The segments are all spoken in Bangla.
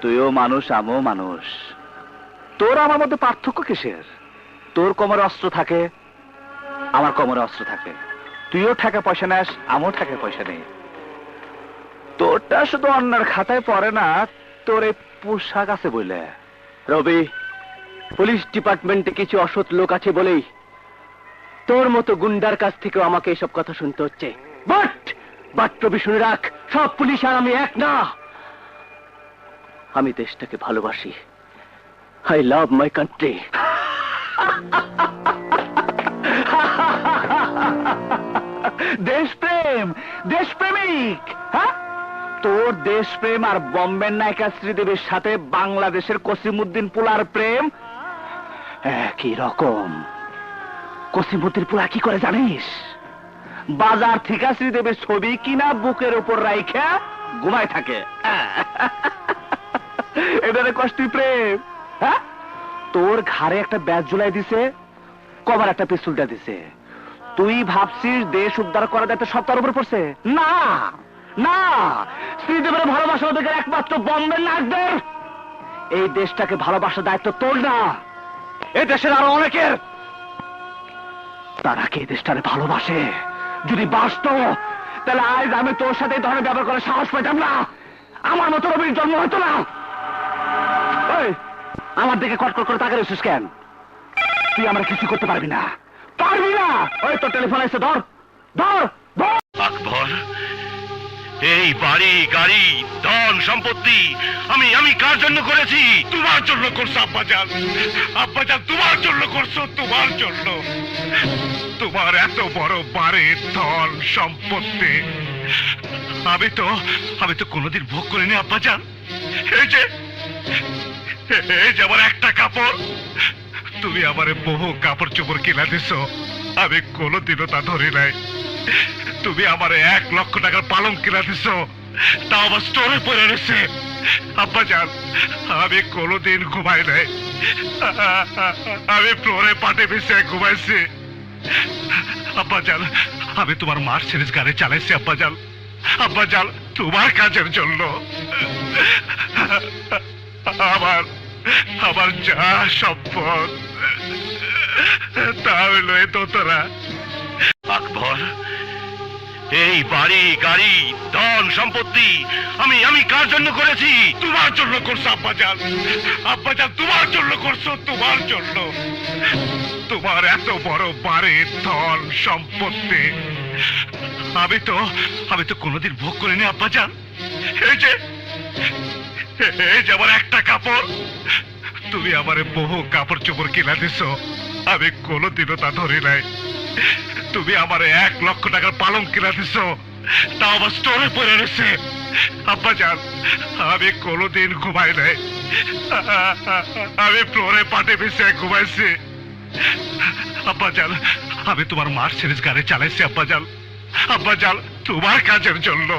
তুইও মানুষ, আমিও মানুষ। তোর আমার মধ্যে পার্থক্য কিসের? তোর কোমরে অস্ত্র থাকে, আমার কোমরে অস্ত্র থাকে। তুইও টাকা পয়সা নেস, আমিও টাকা পয়সা নেই। তোরটা শুধু অন্যের খাতায় পড়ে না, তোর এই পোশাক আছে বলে রবি, পুলিশ ডিপার্টমেন্টে কিছু অসৎ লোক আছে বলেই তোর মতো গুন্ডার কাছ থেকেও আমাকে এসব কথা শুনতে হচ্ছে। বাট! বাট, রবি, শুনে রাখ। সব পুলিশ আর আমি এক না। আমি দেশটাকে ভালোবাসি। আই লাভ মাই কান্ট্রি দেশপ্রেম, দেশপ্রেমিক হ্যাঁ? তোর দেশপ্রেম আর বম্বের নায়িকা শ্রীদেবীর সাথে বাংলাদেশের কসিমুদ্দিন পুলার প্রেম একই রকম। কসিমুদ্দিন পুলা কি করে জানিস? বাজার থেকে শ্রীদেবীর ছবি কিনা বুকের উপর রাইখা ঘুমায় থাকে। এটারে কষ্টি প্রেম। হ্যাঁ? তোর ঘাড়ে একটা ব্যাজ ঝুলাই দিছে, কবার একটা পিস্তুলটা দিছে। তুই ভাবছিস দেশ উদ্ধার করার দায়িত্ব সব তার উপর পড়ছে? না না। শ্রীদেবের ভালোবাসার অধিকার একমাত্র বম্বের নায়কদের এই দেশটাকে ভালোবাসার দায়িত্ব তোর না। এই দেশের আরও অনেকের। তারা কি দেশটারে ভালোবাসে? যদি বাসত তাহলে আজ আমি তোর সাথে এই ধরনের ব্যবহার করার সাহস পেতাম না। আমার মতো রবির জন্ম হতো না। আমার দিকে কটকট করে তাকে রয়েছিস কেন? তুই আমার কিছু করতে পারবি না। পারবি না! ওই, তোর টেলিফোন এসে ধর। ধর ধর! আকবর, এই বাড়ি, গাড়ি, ধন, সম্পত্তি আমি আমি কার জন্য করেছি? তোমার জন্য করছ, আব্বাজান। আব্বাজান, তোমার জন্য করছ, তোমার জন্য। তোমার এত বড় বাড়ি ধন, সম্পত্তি। আমি তো আমি তো কোনোদিন ভোগ করিনি, আব্বাজান। এই যে এই যে একটা কাপড়। তুমি আমারে বহু কাপড় চোপড় কিনা দিছো। আমি কোনোদিনও তা ধরি নাই। তুমি আমার এক লক্ষ টাকার পালং কিনা দিছ। তাও আমার স্টোরে পড়ে রয়েছে। আব্বা যান, আমি কোনোদিন ঘুমাই নাই। আমি ফ্লোরে পাটে মিশে ঘুমাইছি। আব্বা যান, আমি তোমার মার্সিডিজ গাড়ি চালাইছি, আব্বা যান। আব্বা যান, তোমার কাজের জন্য। আমার আমার যা সম্পদ, তা হইল এ তোরা। আকবর, এই বাড়ি, গাড়ি, ধন, সম্পত্তি আমি আমি কার জন্য করেছি? তোমার জন্য করছ, আব্বাজান। আব্বাজান, তোমার জন্য করছ, তোমার জন্য। তোমার এত বড় বাড়ি ধন, সম্পত্তি। আমি তো আমি তো কোনোদিন ভোগ করিনি, আব্বাজান। এই যে এই যে একটা কাপড়। তুমি আমারে বহু কাপড় চোপড় কিনা দিছো। আমি কোনোদিনও তা ধরি নাই। তুমি আমার এক লক্ষ টাকার পালং কিনা দিছো। তাও আমার স্টোরে পড়ে রয়েছে। আব্বা যান, আমি কোনোদিন ঘুমাই নাই। আমি ফ্লোরে পাটে মিশে ঘুমাইছি। আব্বা যান, আমি তোমার মার্সিডিজ গাড়ি চালাইছি, আব্বা যান। আব্বা যান, তোমার কাজের জন্য।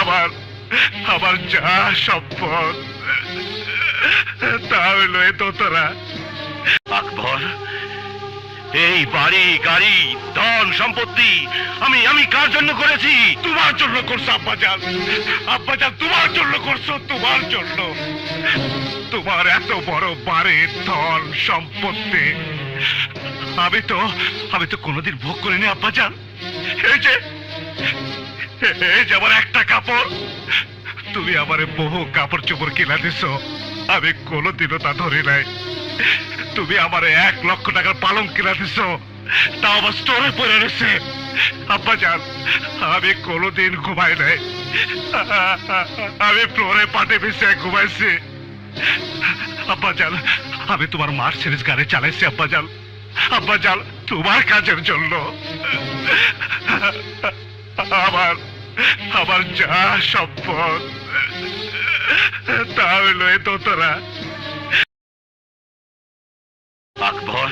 আমার আমার যা সম্পদ তা হইল এ তোরা। আকবর এই বাড়ি গাড়ি ধন সম্পত্তি আমি আমি কার জন্য করেছি? তোমার জন্য করছ আব্বাজান। আব্বাজান তোমার জন্য করছ তোমার জন্য। তোমার এত বড় বাড়ি ধন সম্পত্তি। আমি তো আমি তো কোনোদিন ভোগ করিনি আব্বাজান। এই যে এই যে আমার একটা কাপড় তুমি আমারে বহু কাপড় চোপড় কিনা দিছো। আমি কোনোদিনও তা ধরি নাই। তুমি আমার এক লক্ষ টাকার পালং কিনা দিছো। তাও আমার স্টোরে পড়ে রয়েছে। আব্বা যান আমি কোনোদিন ঘুমাই নাই। আমি ফ্লোরে পাটে মিশে ঘুমাইছি। আব্বা যান আমি তোমার মার্সিডিজ গাড়ি চালাইছি, আব্বা যান আব্বা যান তোমার কাজের জন্য। আমার আমার যা সম্পদ, তা হইল এ তোরা। আকবর,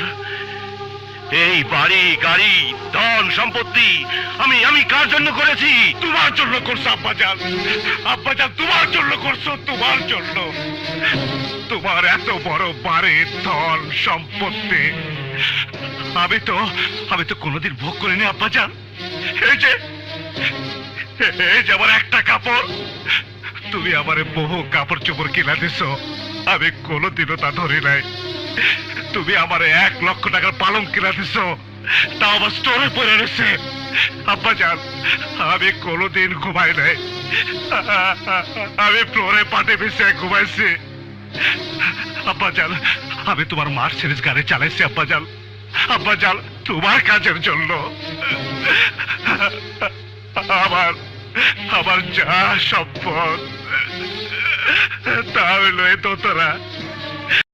এই বাড়ি, গাড়ি, ধন, সম্পত্তি আমি আমি কার জন্য করেছি? তোমার জন্য করছ, আব্বাজান। আব্বাজান, তোমার জন্য করছ, তোমার জন্য। তোমার এত বড় বাড়ি ধন, সম্পত্তি। আমি তো আমি তো কোনোদিন ভোগ করিনি, আব্বাজান। এই যে এই যে আমার একটা কাপড়। তুমি আমার বহু কাপড় চোপড় কিনা দিছ। আমি কোনোদিনও তা ধরি নাই। তুমি আমার এক লক্ষ টাকার পালং কিনা দিছ। তা আমার স্টোরে পড়ে রয়েছে। আব্বা জান আমি কোনোদিন ঘুমাই নাই। আমি ফ্লোরে পাটে মিশে ঘুমাইছি। আব্বা জান আমি তোমার মার্সিডিজ গাড়ি চালাইছি, আব্বা জান আব্বা জান তোমার কাজের জন্য। আমার আমার যা সম্পদ তা হইল এ দোতরা